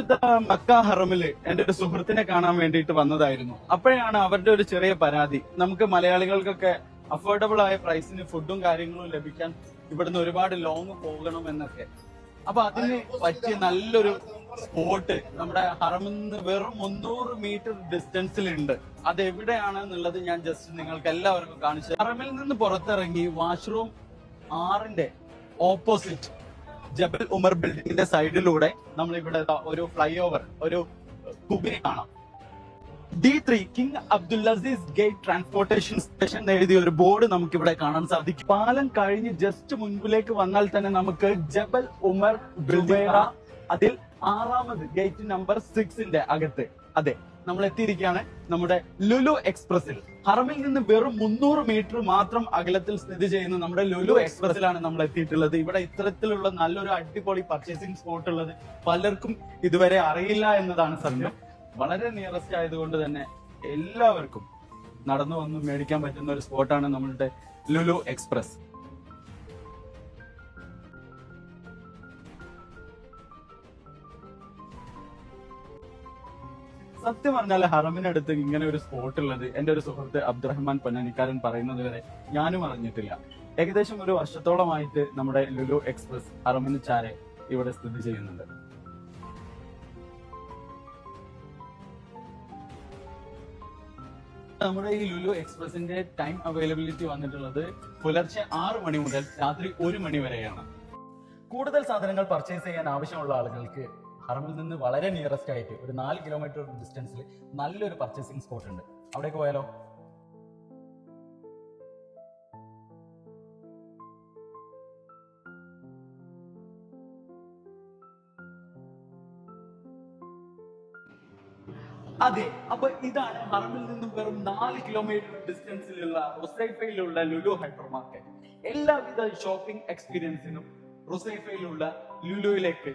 വിശുദ്ധ മക്ക ഹറമിൽ എന്റെ ഒരു സുഹൃത്തിനെ കാണാൻ വേണ്ടിയിട്ട് വന്നതായിരുന്നു. അപ്പോഴാണ് അവരുടെ ഒരു ചെറിയ പരാതി. നമുക്ക് മലയാളികൾക്കൊക്കെ അഫോർഡബിൾ ആയ പ്രൈസിന് ഫുഡും കാര്യങ്ങളും ലഭിക്കാൻ ഇവിടുന്ന് ഒരുപാട് ലോങ് പോകണം എന്നൊക്കെ. അപ്പൊ അതിന് പറ്റിയ നല്ലൊരു സ്പോട്ട് നമ്മുടെ ഹറമിൽ നിന്ന് വെറും മുന്നൂറ് മീറ്റർ ഡിസ്റ്റൻസിൽ ഉണ്ട്. അത് എവിടെയാണ് എന്നുള്ളത് ഞാൻ ജസ്റ്റ് നിങ്ങൾക്ക് എല്ലാവർക്കും കാണിച്ചു ഹറമിൽ നിന്ന് പുറത്തിറങ്ങി വാഷ്റൂം ആറിന്റെ ഓപ്പോസിറ്റ് ജബൽ ഉമർ ബിൽഡിംഗിന്റെ സൈഡിലൂടെ നമ്മൾ ഇവിടെ ഒരു ഫ്ലൈ ഓവർ ഒരു കുബിനെ കാണാം. D three king Abdul Aziz gate transportation station എഴുതിയ ഒരു ബോർഡ് നമുക്ക് ഇവിടെ കാണാൻ സാധിക്കും. പാലം കഴിഞ്ഞ് ജസ്റ്റ് മുൻപിലേക്ക് വന്നാൽ തന്നെ നമുക്ക് ജബൽ ഉമർ ബിൽഡിംഗ് അതിൽ ആറാമത് ഗേറ്റ് നമ്പർ സിക്സിന്റെ അകത്ത്. അതെ നമ്മൾ എത്തിയിരിക്കുകയാണ് നമ്മുടെ ലുലു എക്സ്പ്രസിൽ ഹറമിൽ നിന്ന് വെറും മുന്നൂറ് മീറ്റർ മാത്രം അകലത്തിൽ സ്ഥിതി ചെയ്യുന്ന നമ്മുടെ ലുലു എക്സ്പ്രസിലാണ് നമ്മൾ എത്തിയിട്ടുള്ളത്. ഇവിടെ ഇത്തരത്തിലുള്ള നല്ലൊരു അടിപൊളി പർച്ചേസിംഗ് സ്പോട്ട് ഉള്ളത് പലർക്കും ഇതുവരെ അറിയില്ല എന്നതാണ് സത്യം. വളരെ നിയറസ്റ്റ് ആയതുകൊണ്ട് തന്നെ എല്ലാവർക്കും നടന്നു വന്ന് മേടിക്കാൻ പറ്റുന്ന ഒരു സ്പോട്ടാണ് നമ്മളുടെ ലുലു എക്സ്പ്രസ്. സത്യം പറഞ്ഞാൽ ഹറമിനടുത്ത് ഇങ്ങനെ ഒരു സ്പോട്ട് ഉള്ളത് എന്റെ ഒരു സുഹൃത്ത് അബ്ദുറഹ്മാൻ പൊന്നാനിക്കാരൻ പറയുന്നത് വരെ ഞാനും അറിഞ്ഞിട്ടില്ല. ഏകദേശം ഒരു വർഷത്തോളമായിട്ട് നമ്മുടെ ലുലു എക്സ്പ്രസ് ഹറമിന് ചാരെ ഇവിടെ സ്ഥിതി ചെയ്യുന്നുണ്ട്. നമ്മുടെ ഈ ലുലു എക്സ്പ്രസിന്റെ ടൈം അവൈലബിലിറ്റി വന്നിട്ടുള്ളത് പുലർച്ചെ ആറ് മണി മുതൽ രാത്രി ഒരു മണി വരെയാണ്. കൂടുതൽ സാധനങ്ങൾ പർച്ചേസ് ചെയ്യാൻ ആവശ്യമുള്ള ആളുകൾക്ക് ഹറമിൽ നിന്ന് വളരെ നിയറസ്റ്റ് ആയിട്ട് ഒരു നാല് കിലോമീറ്റർ ഡിസ്റ്റൻസിൽ നല്ലൊരു പർച്ചേസിംഗ് സ്പോട്ട് ഉണ്ട്. അവിടേക്ക് പോയാലോ? അതെ അപ്പൊ ഇതാണ് ഹറമിൽ നിന്നും വെറും നാല് കിലോമീറ്റർ ഡിസ്റ്റൻസിലുള്ള റുസൈഫയിലുള്ള ലുലു ഹൈപ്പർ മാർക്കറ്റ് എല്ലാവിധ ഷോപ്പിംഗ് എക്സ്പീരിയൻസിനും റുസൈഫയിലുള്ള ലുലുവിലേക്ക്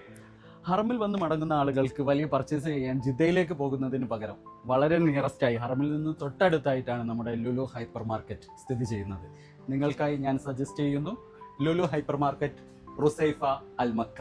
ഹറമിൽ വന്ന് മടങ്ങുന്ന ആളുകൾക്ക് വലിയ പർച്ചേസ് ചെയ്യാൻ ജിദ്ദയിലേക്ക് പോകുന്നതിന് പകരം വളരെ നിയറസ്റ്റ് ആയി ഹറമിൽ നിന്ന് തൊട്ടടുത്തായിട്ടാണ് നമ്മുടെ ലുലു ഹൈപ്പർ മാർക്കറ്റ് സ്ഥിതി ചെയ്യുന്നത്. നിങ്ങൾക്കായി ഞാൻ സജസ്റ്റ് ചെയ്യുന്നു Lulu hyper market Rusaifa Al Makkah.